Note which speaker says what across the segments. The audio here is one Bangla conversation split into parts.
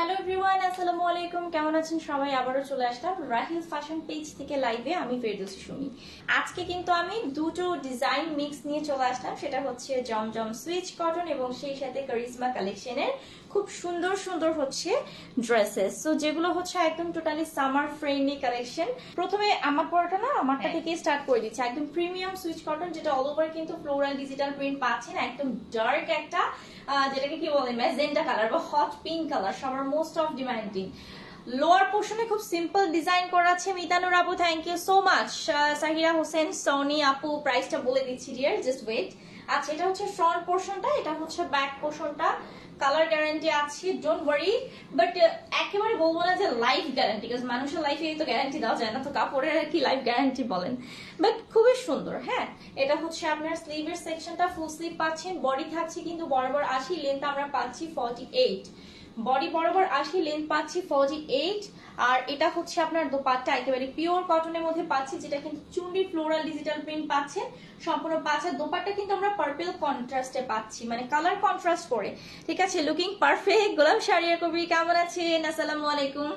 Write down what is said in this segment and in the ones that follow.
Speaker 1: হ্যালো এভরিওয়ান আসসালামু আলাইকুম। কেমন আছেন সবাই? আবারও চলে আসলাম রাহিল ফ্যাশন পেজ থেকে লাইভে আমি ফেরদৌসি সুমি আজকে কিন্তু আমি দুটো ডিজাইন মিক্স নিয়ে চলে আসলাম। সেটা হচ্ছে জমজম সুইচ কটন এবং সেই সাথে কারিজমা কালেকশনের খুব সুন্দর সুন্দর হচ্ছে ড্রেসেস সো যেগুলো হচ্ছে একদম টোটালি সামার ফ্রেন্ডলি কালেকশন প্রথমে আমার পরোটা না আমারটা থেকে স্টার্ট করে দিচ্ছি। একদম প্রিমিয়াম সুইচ কটন যেটা অল ওভার কিন্তু ফ্লোরাল ডিজিটাল প্রিন্ট পাচ্ছেন। একদম ডার্ক একটা যেটাকে কি বলে ম্যাজেন্টা কালার বা হট পিঙ্ক কালার সবার মোস্ট অফ ডিমান্ডিং লোয়ার পোর্শনে খুব সিম্পল ডিজাইন করা আছে মিতানুর আপু thank you so much Sahira Hossain Soni আপু প্রাইসটা বলে দিচ্ছি ডিয়ার জাস্ট ওয়েট আচ্ছা এটা হচ্ছে ফ্রন্ট পোর্শনটা এটা হচ্ছে ব্যাক পোর্শনটা কালার গ্যারান্টি আছে ডোন্ট ওয়ারি বাট একেবারে বলব না যে লাইফ গ্যারান্টি বিকজ মানুষের লাইফে তো গ্যারান্টি দেওয়া যায় না, তো কাপড়ের আর কি লাইফ গ্যারান্টি বলেন। বাট খুবই সুন্দর হ্যাঁ? এটা হচ্ছে আপনার স্লিভের সেকশনটা ফুল স্লিভ পাচ্ছেন বডি থাকছে কিন্তু বরাবর আসি লেন্থ আমরা পাচ্ছি ফর্টি এইট বডি বরাবর আশি লেন্থ পাচ্ছি ফর্টি এইট আর এটা হচ্ছে আপনার দোপাট্টা একেবারে পিওর কটনের মধ্যে পাচ্ছি, যেটা কিন্তু চুন্ডি ফ্লোরাল ডিজিটাল প্রিন্ট পাচ্ছেন সম্পূর্ণ পাঁচের দোপাট্টা কিন্তু আমরা পার্পেল কন্ট্রাস্টে পাচ্ছি মানে কালার কন্ট্রাস্ট করে। ঠিক আছে লুকিং পারফেক্ট গোলাম শাড়িয়া কবি, কেমন আছেন? আসসালামু আলাইকুম।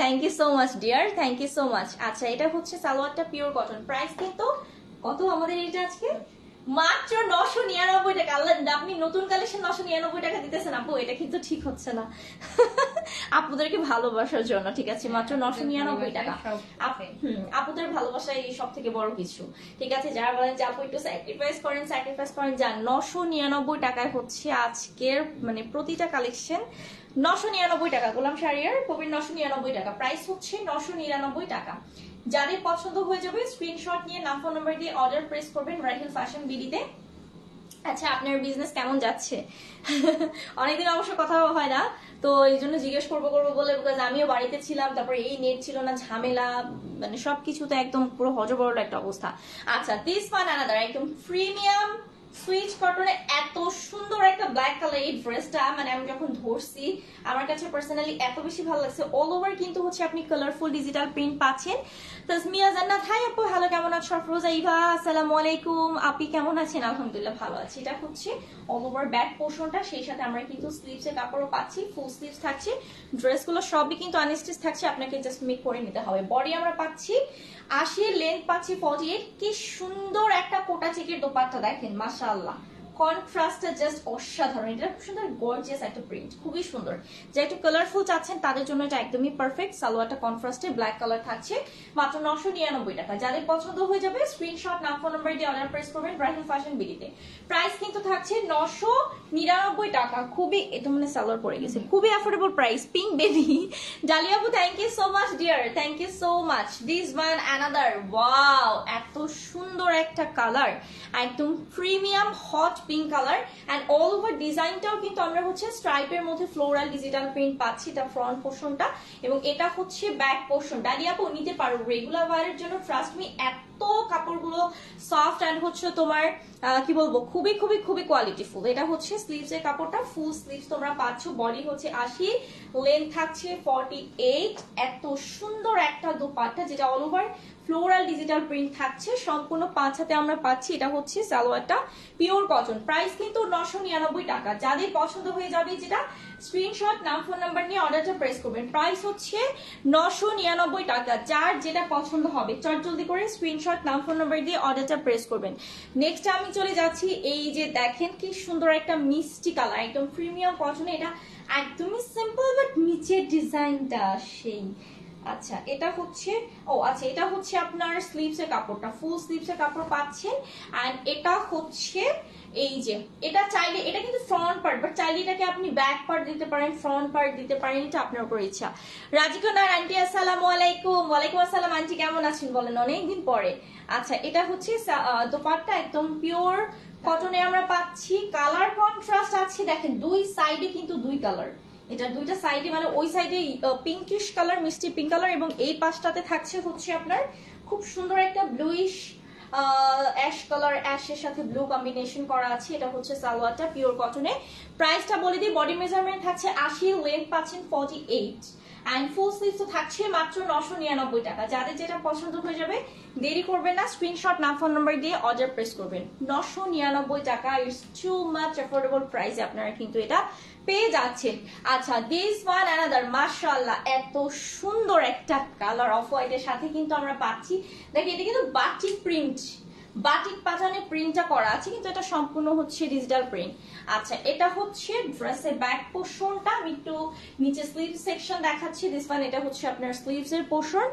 Speaker 1: Thank you so much dear thank you so much আচ্ছা এটা হচ্ছে সালোয়ারটা পিওর কটন প্রাইস কিন্তু কত আমাদের এটা আজকে? মাত্র নশো নিরানব্বই টাকা। আল্লাহ আপনি নতুন কালেকশন নশো নিরানব্বই টাকা দিতেছেন আপু এটা কিন্তু ঠিক হচ্ছে না। আপুদেরকে ভালোবাসার জন্য ঠিক আছে? মাত্র নশো নিরানব্বই টাকা। আপুদের ভালোবাসা এই সব থেকে বড় কিছু ঠিক আছে? যারা বলেন যে আপু একটু স্যাক্রিফাইস করেন স্যাক্রিফাইস করেন যান নশো নিরানব্বই টাকায় হচ্ছে আজকের মানে প্রতিটা কালেকশন নশো নিরানব্বই টাকা, গোলাম শাড়িয়ার কবির নশো নিরানব্বই টাকা। প্রাইস হচ্ছে নশো নিরানব্বই টাকা। যাদের পছন্দ হয়ে যাবে স্ক্রিনশট নিয়ে, নাম ফোন নাম্বার দিয়ে অর্ডার প্রেস করবেন রাহিল ফ্যাশন বিডিতে আচ্ছা আপনার বিজনেস কেমন যাচ্ছে? অনেকদিন অবশ্য কথা হয় না, তো এই জন্য জিজ্ঞেস করব করব বলে বিকজ আমিও বাড়িতে ছিলাম, তারপরে এই নেট ছিল না, ঝামেলা মানে সবকিছুতে একদম পুরো হজবরল একটা অবস্থা। আচ্ছা দিস ওয়ান আনাদার একদম প্রিমিয়াম সুইচ কটনে এত সুন্দর একটা ব্ল্যাক কালার এই ড্রেসটা মানে আমি যখন ধরছি, আমার কাছে পার্সোনালি এত বেশি ভালো লাগছে। অল ওভার কিন্তু হচ্ছে আপনি কালারফুল ডিজিটাল প্রিন্ট পাচ্ছেন। তাসমিয়া জান্নাত, হাই আপু হ্যালো কেমন আছো? ফরোজা ইভা, আসসালামু আলাইকুম। আপনি কেমন আছেন? আলহামদুলিল্লাহ ভালো আছি। এটা হচ্ছে অল ওভার ব্যাক পোর্শনটা সেই সাথে আমরা কিন্তু স্লিভস কাপড়ও পাচ্ছি ফুল স্লিভস থাকছে। ড্রেসগুলো সবই কিন্তু আনস্টিচ থাকছে। আপনাকে জাস্ট মেক করে নিতে হবে। বডি আমরা পাচ্ছি আশি লেন্থ পাচ্ছি ফর্টি কি সুন্দর একটা কোটা চেকের দোপাট্টা দেখেন মাশাআল্লাহ। কন্ট্রাস্টটা জাস্ট অসাধারণ। এটা খুব সুন্দর গর্জিয়াস একটা প্রিন্ট খুবই সুন্দর। যে একটু কালারফুল চাচ্ছেন, তাদের জন্য এটা একদমই পারফেক্ট সালোয়ারটা কন্ট্রাস্টে ব্ল্যাক কালার থাকছে, মাত্র নশো নিরানব্বই টাকা। যাদের পছন্দ হয়ে যাবে স্ক্রিনশট নাম ফোন নাম্বার দিয়ে অর্ডার প্রেস করবেন ব্রাহিম ফ্যাশন বিডিতে প্রাইস কিন্তু থাকছে নশো নিরানব্বই টাকা। খুবই, এটা মানে সালোয়ার পড়ে গেছে। খুবই affordable price pink baby. জালিয়াবু thank you so much dear thank you so much this one another wow এত সুন্দর একটা কালার একদম premium hot pink colour and all over ডিজাইনটাও কিন্তু আমরা হচ্ছে স্ট্রাইপের মধ্যে ফ্লোরাল ডিজিটাল প্রিন্ট পাচ্ছি, এটা ফ্রন্ট পোর্শনটা এবং এটা হচ্ছে ব্যাক পোর্শন ডালিয়াপু নিতে পারো। রেগুলার ওয়ারের জন্য ট্রাস্ট মি এত কাপড়গুলো সফট অ্যান্ড হচ্ছে তোমার কি বলব, খুবই খুবই খুবই কোয়ালিটিফুল এটা হচ্ছে স্লিভস এর কাপড়টা ফুল স্লিভস তোমরা পাচ্ছ। বডি হচ্ছে আশি লেন্থ থাকছে ফর্টি এইট এত সুন্দর একটা দোপাট্টা যেটা all over floral digital print থাকছে। সম্পূর্ণ পাঁচ হাতে আমরা পাচ্ছি। এটা হচ্ছে সালোয়ারটা, পিওর কটন। প্রাইস কিন্তু নশো নিরানব্বই টাকা। যাদের পছন্দ হয়ে যাবে যেটা স্ক্রিনশট নাম ফোন নাম্বার নিয়ে অর্ডারটা প্রেস করবেন। প্রাইস হচ্ছে নশো নিরানব্বই টাকা। যার যেটা পছন্দ হবে চট জলদি করে স্ক্রিনশট নাম ফোন নাম্বার দিয়ে অর্ডারটা প্রেস করবেন। নেক্সট আমি চলে যাচ্ছি। এই যে দেখেন কি সুন্দর একটা মিষ্টি কালার, একদম প্রিমিয়াম কটনে এটা একদমই সিম্পল বাট নিচের ডিজাইনটা সেই। আচ্ছা এটা হচ্ছে, ও আচ্ছা এটা হচ্ছে আপনার স্লিভস এর কাপড়টা ফুল স্লিভস এর কাপড় পাচ্ছেন এন্ড এটা হচ্ছে এই যে, এটা চাইলে, এটা কিন্তু ফ্রন্ট পার্ট বাট চাইলে এটাকে আপনি ব্যাক পার্ট দিতে পারেন ফ্রন্ট পার্ট দিতে পারেন, এটা আপনার উপর ইচ্ছা। রাজিকনার আন্টি আসসালামু আলাইকুম। ওয়ালাইকুম আসসালাম আন্টি কেমন আছেন বলেন? অনেকদিন পরে। আচ্ছা এটা হচ্ছে দোপাট্টা একদম পিওর কটনে আমরা পাচ্ছি। কালার কন্ট্রাস্ট আছে, দেখেন, দুই সাইডে কিন্তু দুই কালার এটা দুইটা সাইডে মানে ওই সাইডে পিঙ্কিশ কালার মিষ্টি পিঙ্ক কালার এবং এই পাশটাতে থাকছে হচ্ছে আপনার খুব সুন্দর একটা ব্লুইশ অ্যাশ কালার অ্যাশের সাথে ব্লু কম্বিনেশন করা আছে। এটা হচ্ছে সালোয়ারটা পিওর কটনে প্রাইসটা বডি মেজারমেন্ট থাকছে আশি পাচ্ছেন ফর্টি এইট অ্যান্ড থাকছে মাত্র নশো নিরানব্বই টাকা। যাদের যেটা পছন্দ হয়ে যাবে, দেরি করবেন না স্ক্রিনশট নাম ফোন নাম্বার দিয়ে অর্ডার প্রেস করবেন। নশো নিরানব্বই টাকা ইটস টু মাচ অ্যাফোর্ডেবল প্রাইসে আপনারা কিন্তু এটা পেয়ে যাচ্ছেন। আচ্ছা দিস ওয়ান অ্যানাদার মাশাআল্লাহ, এত সুন্দর একটা কালার অফ হোয়াইটের সাথে কিন্তু আমরা পাচ্ছি। দেখি এটা কিন্তু বাটিক প্রিন্ট বাটিক পাজানে প্রিন্টটা করা আছে, কিন্তু এটা সম্পূর্ণ হচ্ছে ডিজিটাল প্রিন্ট আচ্ছা এটা হচ্ছে ড্রেসের ব্যাক পোর্শনটা আমি একটু নিচে স্লিভ সেকশন দেখাচ্ছি। দিস ওয়ান এটা হচ্ছে আপনার স্লিভস এর portion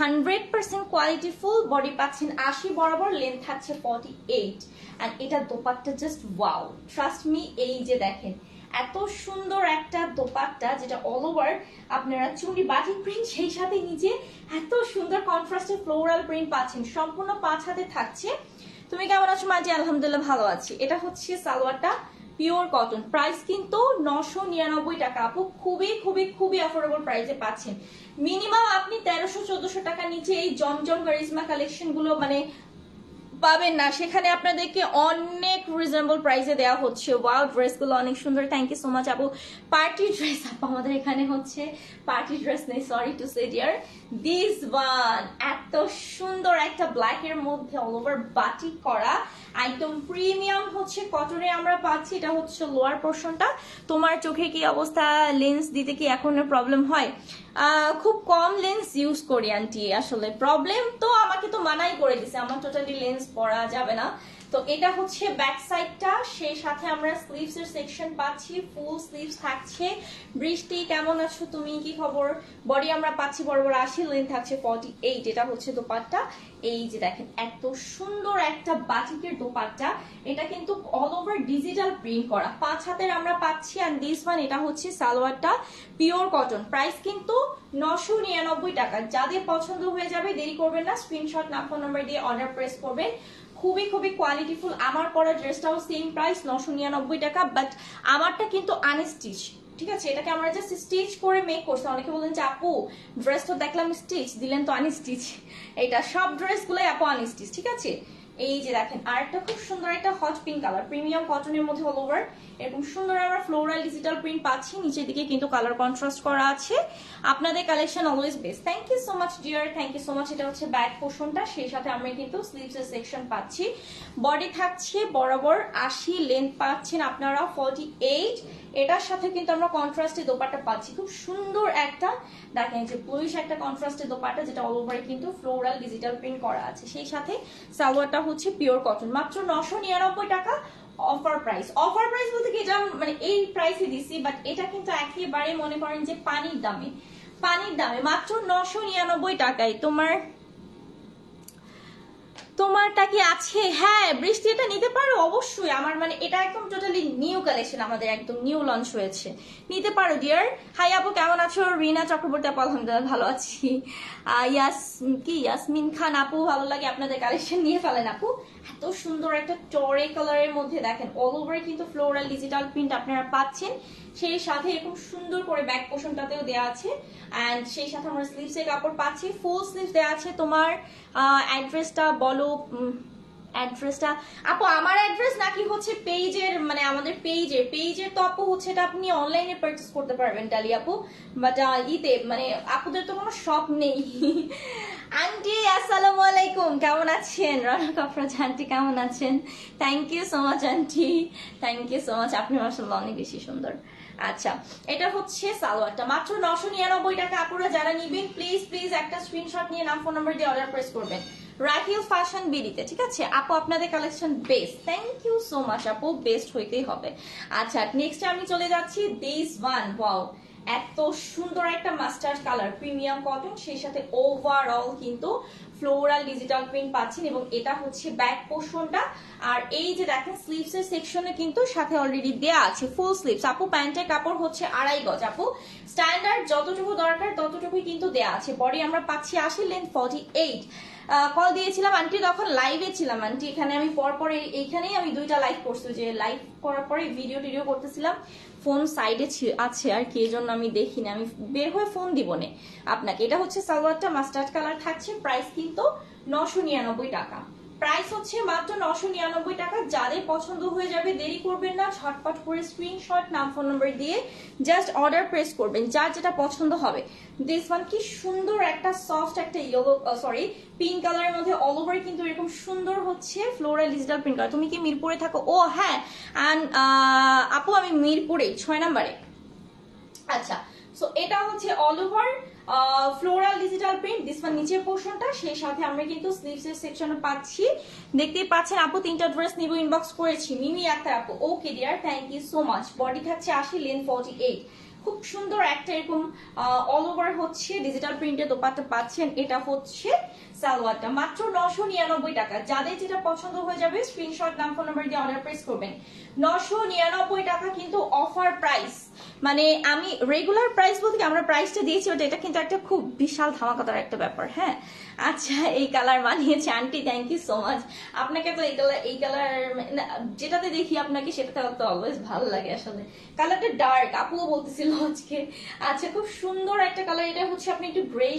Speaker 1: hundred percent quality full body পাচ্ছেন আশি বরাবর লেন্থ থাকছে ফর্টি এইট অ্যান্ড এটা dupatta just wow trust me এই যে দেখেন এত সুন্দর একটা দোপাট্টা যেটা অল ওভার আপনারা চুনি বাটিক প্রিন্ট সেই সাথে নিচে এত সুন্দর কন্ট্রাস্টের ফ্লোরাল প্রিন্ট পাচ্ছেন, সম্পূর্ণ পাঁচ হাতে থাকছে। তুমি কেমন আছো? মাঝে আলহামদুলিল্লাহ ভালো আছি। এটা হচ্ছে সালোয়ারটা পিওর কটন প্রাইস কিন্তু নশো নিরানব্বই টাকা। আপু, খুবই খুবই খুবই অ্যাফোর্ডেবল প্রাইসে পাচ্ছেন। মিনিমাম আপনি তেরোশো, চোদ্দশো টাকা নিচে এই জমজম কারিজমা কালেকশনগুলো মানে পাবেন না। সেখানে আপনাদেরকে অনেক রিজনেবল প্রাইসে দেওয়া হচ্ছে। ওয়াও ড্রেসগুলো অনেক সুন্দর। থ্যাংক ইউ সো মাচ আপু। পার্টি ড্রেস আপু, আমাদের এখানে হচ্ছে পার্টি ড্রেস নেই sorry to say dear this one এত সুন্দর একটা ব্ল্যাকের মধ্যে অল ওভার বাটি করা। একদম প্রিমিয়াম হচ্ছে কটনে আমরা পাচ্ছি, এটা হচ্ছে লোয়ার পোর্শনটা তোমার চোখে কি অবস্থা? লেন্স দিতে কি এখনও প্রবলেম হয়? খুব কম লেন্স ইউজ করি আন্টি, আসলে। প্রবলেম তো আমাকে তো মানাই করে দিছে, আমার টোটালি লেন্স পরা যাবে না। তো এটা হচ্ছে ব্যাক সাইডটা সেই সাথে আমরা স্লিভস এর সেকশন পাচ্ছি ফুল স্লিভস থাকছে। বৃষ্টি, কেমন আছো তুমি? কি খবর? বডি আমরা পাচ্ছি বড় আশি লেন্থ থাকছে ফর্টি এইট এটা হচ্ছে দোপাট্টা। এই যে দেখেন, এত সুন্দর একটা বাটিকের দোপাট্টা। এটা কিন্তু অল ওভার ডিজিটাল প্রিন্ট করা। পাঁচ হাতের আমরা পাচ্ছি আর দিস ওয়ান এটা হচ্ছে সালোয়ারটা পিওর কটন প্রাইস কিন্তু নশো নিরানব্বই টাকা। যাদের পছন্দ হয়ে যাবে, দেরি করবেন না। স্ক্রিনশট না ফোন নাম্বার দিয়ে অর্ডার প্রেস করবেন। খুবই খুবই কোয়ালিটিফুল আমার পরা ড্রেসটাও সেম প্রাইস নশো নিরানব্বই টাকা বাট আমারটা কিন্তু আনস্টিচ ঠিক আছে? এটাকে আমরা জাস্ট স্টিচ করে মেক করছি। অনেকে বলেন যে, আপু ড্রেস তো দেখলাম স্টিচ দিলেন তো আনস্টিচ এটা সব ড্রেসগুলোই আপু আনস্টিচ ঠিক আছে? এই যে দেখেন আর একটা খুব সুন্দর একটা হট পিঙ্ক কালার প্রিমিয়াম কটনের মধ্যে অল ওভার এরকম সুন্দর আমরা ফ্লোরাল ডিজিটাল প্রিন্ট পাচ্ছি, নিচের দিকে কিন্তু কালার কন্ট্রাস্ট করা আছে। আপনাদের collection always best thank you so much dear thank you so much এটা হচ্ছে ব্যাক পোর্শনটা সেই সাথে আমরা কিন্তু স্লিভস এর সেকশন পাচ্ছি। বডি থাকছে বরাবর আশি লেন্থ পাচ্ছেন আপনারা ফর্টি এইট এটার সাথে কিন্তু আমরা কন্ট্রাস্টে দোপাট্টা পাচ্ছি। খুব সুন্দর একটা, দেখেন যে ব্লুইশ একটা কন্ট্রাস্টে দোপাট্টা, যেটা অল ওভারে কিন্তু ফ্লোরাল ডিজিটাল প্রিন্ট করা আছে। সেই সাথে সালোয়ারটা হচ্ছে পিওর কটন মাত্র নশো নিরানব্বই টাকা। অফার প্রাইস অফার প্রাইস বলতে কি, এটা মানে এই প্রাইসে দিছি বাট এটা কিন্তু একেবারে মনে করেন যে পানির দামে। পানির দামে, মাত্র নশো নিরানব্বই টাকায়। তোমার, তোমারটা কি আছে? হ্যাঁ বৃষ্টি এটা নিতে পারো অবশ্যই। আমার মানে এটা একদম টোটালি নিউ কালেকশন আমাদের, একদম নিউ লঞ্চ হয়েছে। নিতে পারো ডিয়ার হাই আপু, কেমন আছো? রিনা চক্রবর্তী, আপু, আলহামদুলিল্লাহ ভালো আছি। ইয়াস, কি? ইয়াসমিন খান, আপু, ভালো লাগে আপনাদের কালেকশন নিয়ে ফেলেন, আপু। এত সুন্দর একটা টরে কালারের মধ্যে দেখেন অল ওভার কিন্তু ফ্লোরাল ডিজিটাল প্রিন্ট আপনারা পাচ্ছেন। সেই সাথে এরকম সুন্দর করে ব্যাক পোর্শনটাতেও দেওয়া আছে। অ্যান্ড সেই সাথে আমরা স্লিভস এর কাপড় পাচ্ছি। ফুল স্লিভস দেওয়া আছে তোমার অ্যাড্রেসটা বলো অ্যাড্রেসটা আপু, আমার অ্যাড্রেস নাকি হচ্ছে পেজের মানে আমাদের পেজের পেজের তো আপু হচ্ছে এটা আপনি অনলাইনে পারচেস করতে পারবেন টালি আপু। বাট ইতে মানে আপুদের তো কোনো শপ নেই। আন্টি আসসালামু আলাইকুম, কেমন আছেন? রনক আফরাজ আন্টি কেমন আছেন? Thank you so much aunty. Thank you so much আপনি মাসাল্লাহ অনেক বেশি সুন্দর। আচ্ছা এটা হচ্ছে সালোয়ারটা। মাত্র নশো নিরানব্বই টাকা। আপুরা যারা নিবেন প্লিজ প্লিজ একটা স্ক্রিনশট নিয়ে নাম ফোন নাম্বার দিয়ে অর্ডার প্রেস করবেন। রাখিল ফ্যাশন বিডিতে, ঠিক আছে? আপু, আপনাদের collection best thank you so much আপু। বেস্ট হইতেই হবে। আচ্ছা নেক্সট আমি চলে যাচ্ছি। দিস ওয়ান ওয়াও এত সুন্দর একটা মাস্টার্ড কালার প্রিমিয়াম কটন সেই সাথে ওভারঅল কিন্তু ফ্লোরাল ডিজিটাল প্রিন্ট পাচ্ছেন এবং এটা হচ্ছে ব্যাক পোর্শনটা আর এই যে দেখেন স্লিভস এর সেকশনে কিন্তু সাথে অলরেডি দেয়া আছে ফুল স্লিভস আপু, প্যান্টের কাপড় হচ্ছে আড়াই গজ। আপু স্ট্যান্ডার্ড যতটুকু দরকার ততটুকুই কিন্তু দেয়া আছে। বডি আমরা পাচ্ছি আশি লেন্থ ফর্টি এইট কল দিয়েছিলাম আন্টি তখন লাইভে ছিলাম আন্টি এখানে আমি পর পর এই- এইখানেই আমি দুইটা লাইভ করছি। যে লাইভ করার পরে ভিডিও টিডিও করতেছিলাম। ফোন সাইডে আছে আর কি জন্য আমি দেখিনি। আমি বের হয়ে ফোন দিব নে আপনাকে। এটা হচ্ছে সালোয়ারটা মাস্টার্ড কালার থাকছে প্রাইস কিন্তু নশো নিরানব্বই টাকা। প্রাইস হচ্ছে মাত্র নশো নিরানব্বই টাকা। যাদের পছন্দ হয়ে যাবে, দেরি করবেন না। ঝটপট করে স্ক্রিনশট নাম ফোন নাম্বার দিয়ে জাস্ট অর্ডার প্রেস করবেন, যার যেটা পছন্দ হবে। দিস ওয়ান কি সুন্দর একটা সফট একটা ইয়েলো সরি পিঙ্ক কালারের মধ্যে অল ওভার কিন্তু এরকম সুন্দর হচ্ছে ফ্লোরাল ডিজিটাল প্রিন্ট কালার তুমি কি মিরপুরে থাকো? ও হ্যাঁ। অ্যান্ড আপু, আমি মিরপুরে ছয় নাম্বারে। আচ্ছা সো এটা হচ্ছে all over floral digital print one নিচের পোর্শনটা সেই সাথে আমরা কিন্তু স্লিভসের সেকশনও পাচ্ছি। দেখতেই পাচ্ছেন আপু, তিনটা ড্রেস নিব ইনবক্স করেছি। মিমি আক্তার আপু okay dear thank you so much body থাকছে আশি লেন ফর্টি এইট খুব সুন্দর একটা এরকম অল ওভার হচ্ছে ডিজিটাল প্রিন্টের দোপাট্টা পাচ্ছেন, এটা হচ্ছে সালোয়ারটা। মাত্র নশো নিরানব্বই টাকা। যাদের যেটা পছন্দ হয়ে যাবে স্ক্রিনশট নাম ফোন নাম্বার দিয়ে অর্ডার প্রেস করবেন। নশো নিরানব্বই টাকা কিন্তু অফার প্রাইস মানে আমি রেগুলার প্রাইস বলতে আমরা প্রাইসটা দিয়েছি ওটা এটা কিন্তু একটা খুব বিশাল ধামাকাতার একটা ব্যাপার হ্যাঁ? আচ্ছা এই কালার মানিয়েছে aunty thank you so much আপনাকে তো এই কালার এই কালার যেটাতে দেখি আপনাকে, সেটাতে অলওয়েজ ভালো লাগে আসলে। কালারটা ডার্ক আপুও বলতেছিল আজকে। আচ্ছা খুব সুন্দর একটা কালার এটা হচ্ছে আপনি একটু গ্রে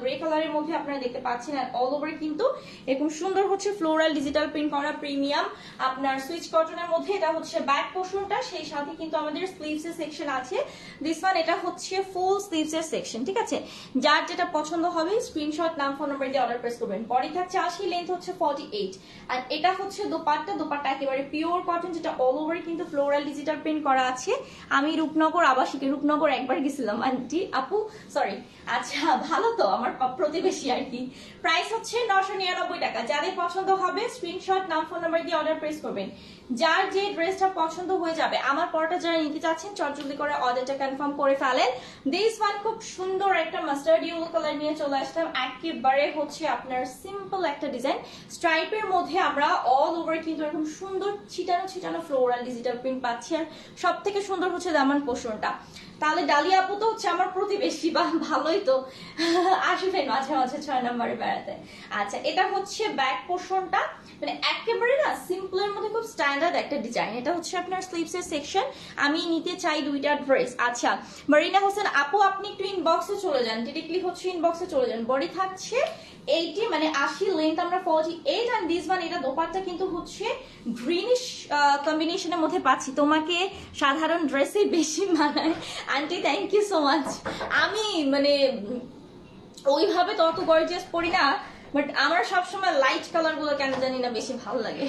Speaker 1: গ্রে কালারের মধ্যে আপনারা দেখতে পাচ্ছেন আর অল ওভার কিন্তু এরকম সুন্দর হচ্ছে ফ্লোরাল ডিজিটাল প্রিন্ট করা প্রিমিয়াম আপনার সুইচ কটনের মধ্যে এটা হচ্ছে ব্যাক পোর্শনটা সেই সাথে কিন্তু আমাদের স্লিভস সেকশন আছে। দিস ওয়ান এটা হচ্ছে ফুল স্লিভস এর সেকশন ঠিক আছে? যার যেটা পছন্দ হবে স্ক্রিনশট নাম ফোন নাম্বার দিয়ে অর্ডার প্রেস করবেন। বডি থাকছে আশি লেন্থ হচ্ছে ফর্টি এইট আর এটা হচ্ছে দোপাট্টা দোপাট্টা একেবারে পিওর কটন যেটা অল ওভার কিন্তু ফ্লোরাল ডিজিটাল প্রিন্ট করা আছে। আমি রূপনগর আবাসিকে রূপনগর একবার গেছিলাম, আন্টি। আপু সরি আচ্ছা ভালো তো, আমার প্রতিবেশী আর কি। প্রাইস হচ্ছে নশো নিরানব্বই টাকা। যাদের পছন্দ হবে স্ক্রিনশট নাম ফোন নাম্বার দিয়ে অর্ডার প্রেস করবেন। যার যে ড্রেসটা পছন্দ হয়ে যাবে, আমার পরটা যারা নিতে চাচ্ছেন, চটজলদি করে অর্ডারটা কনফার্ম করে ফেলেন। দিস ওয়ান খুব সুন্দর একটা মাস্টার্ড ইয়েলো কালার নিয়ে চলে আসলাম। একেবারে হচ্ছে আপনার সিম্পল একটা ডিজাইন স্ট্রাইপের মধ্যে আমরা অল ওভার কিন্তু এরকম সুন্দর ছিটানো ছিটানো ফ্লোরাল ডিজিটাল প্রিন্ট পাচ্ছি। আর সব থেকে সুন্দর হচ্ছে দামান পোষণটা তাহলে ডালিয়া আপু তো হচ্ছে আমার প্রতিবেশী, বা ভালোই তো। আসবেন মাঝে মাঝে ছয় নম্বরে বেড়াতে। আচ্ছা এটা হচ্ছে ব্যাক পোর্শনটা মানে একেবারে না সিম্পলের মধ্যে খুব স্ট্যান্ডার্ড একটা ডিজাইন এটা হচ্ছে আপনার স্লিভস এর সেকশন আমি নিতে চাই দুইটা ড্রেস আচ্ছা মারিনা হোসেন আপু, আপনি একটু ইনবক্সে চলে যান। ডিরেক্টলি হচ্ছে ইনবক্সে চলে যান। বডি থাকছে এইটি মানে আশি লেন্থ আমরা forty eight and this one এটা দোপারটা কিন্তু হচ্ছে গ্রিনিশ কম্বিনেশনের মধ্যে পাচ্ছি। তোমাকে সাধারণ ড্রেসে বেশি মানায়। Aunty thank you so much আমি মানে ওইভাবে তত গর্জিয়াস পড়ি না। বাট আমার সবসময় লাইট কালারগুলো কেন জানি না বেশি ভালো লাগে।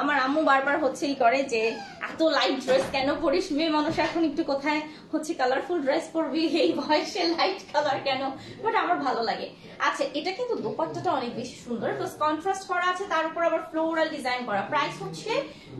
Speaker 1: আমার আম্মু বারবার হচ্ছেই করে যে, এত লাইট ড্রেস কেন পরিস মেয়ে মানুষ এখন একটু কোথায় হচ্ছে কালারফুল ড্রেস পরবি? এই বয়সে লাইট কালার কেন? বাট আমার ভালো লাগে। আচ্ছা এটা কিন্তু দোপাট্টাটা অনেক বেশি সুন্দর। প্লাস কন্ট্রাস্ট করা আছে, তার উপর আবার ফ্লোরাল ডিজাইন করা। প্রাইস হচ্ছে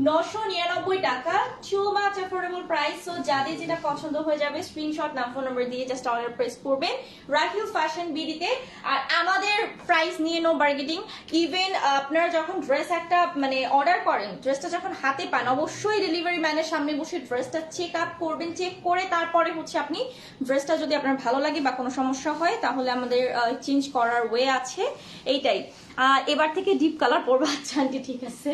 Speaker 1: নশো নিরানব্বই টাকা। Too much affordable price so যাদের যেটা পছন্দ হয়ে যাবে স্ক্রিনশট নাম ফোন নাম্বার দিয়ে জাস্ট অর্ডার প্রেস করবেন। রাহিল ফ্যাশন বিডিতে আর আমাদের প্রাইস নিয়ে নো বার্গেটিং ইভেন আপনারা যখন ড্রেস একটা মানে অর্ডার করেন ড্রেসটা যখন হাতে পান, অবশ্যই ডেলিভারি ম্যানের সামনে বসে ড্রেসটা চেক আপ করবেন চেক করে তারপরে হচ্ছে আপনি ড্রেসটা যদি আপনার ভালো লাগে বা কোনো সমস্যা হয়, তাহলে আমাদের চেঞ্জ করার ওয়ে আছে। এইটাই। এবার থেকে ডিপ কালার পরবো। আচ্ছা আন্টি, ঠিক আছে।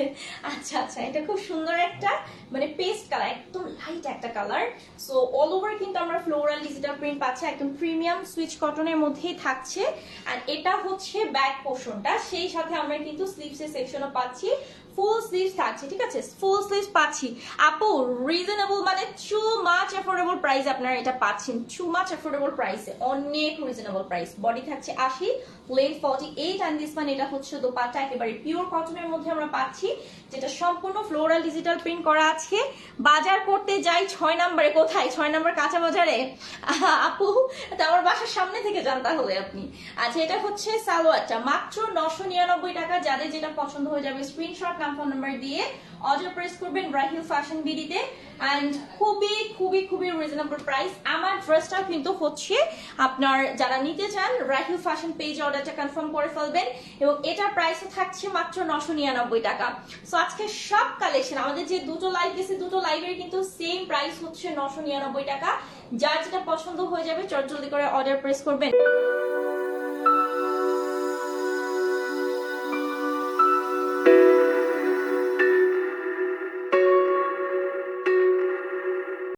Speaker 1: আচ্ছা আচ্ছা এটা খুব সুন্দর একটা মানে পেস্ট কালার একদম লাইট একটা কালার সো অল ওভার কিন্তু আমরা ফ্লোরাল ডিজিটাল প্রিন্ট পাচ্ছি, একদম প্রিমিয়াম সুইচ কটনের মধ্যেই থাকছে। আর এটা হচ্ছে ব্যাক পোর্শনটা সেই সাথে আমরা কিন্তু স্লিভসের সেকশনও পাচ্ছি। ফুল স্লিভস থাকছে, ঠিক আছে? ফুল স্লিভস পাচ্ছি। আপু রিজনেবল মানে টু মাচ অ্যাফোর্ডেবল প্রাইস আপনারা এটা পাচ্ছেন। টু মাচ অ্যাফোর্ডেবল প্রাইসে অনেক রিজনেবল প্রাইস বডি থাকছে আশি লেন ফর্টি এইট অ্যান্ড দিস মানে এটা হচ্ছে দোপাট্টা, একেবারে পিওর কটনের মধ্যে আমরা পাচ্ছি, যেটা সম্পূর্ণ ফ্লোরাল ডিজিটাল প্রিন্ট করা আছে। বাজার করতে যাই ছয় নম্বরে, কোথায়? ছয় নম্বর কাঁচা বাজারে? আপু, তা আমার বাসার সামনে থেকে যান তাহলে আপনি। আচ্ছা এটা হচ্ছে সালোয়ারটা। মাত্র নশো নিরানব্বই টাকা, যাদের যেটা পছন্দ হয়ে যাবে স্ক্রিনশট নাম ফোন নাম্বার দিয়ে অর্ডার প্রেস করবেন রাহিল ফ্যাশন বিডিতে অ্যান্ড খুবই খুবই খুবই রিজনেবল প্রাইস আমার ড্রেসটা কিন্তু হচ্ছে আপনার যারা নিতে চান, রাহিল ফ্যাশন পেজ অর্ডারটা কনফার্ম করে ফেলবেন এবং এটার প্রাইস থাকছে মাত্র নশো নিরানব্বই টাকা। সো আজকে সব কালেকশন আমাদের যে দুটো লাইভ গেছে, দুটো লাইভের কিন্তু সেম প্রাইস হচ্ছে নশো নিরানব্বই টাকা। যার যেটা পছন্দ হয়ে যাবে চট জলদি করে অর্ডার প্রেস করবেন।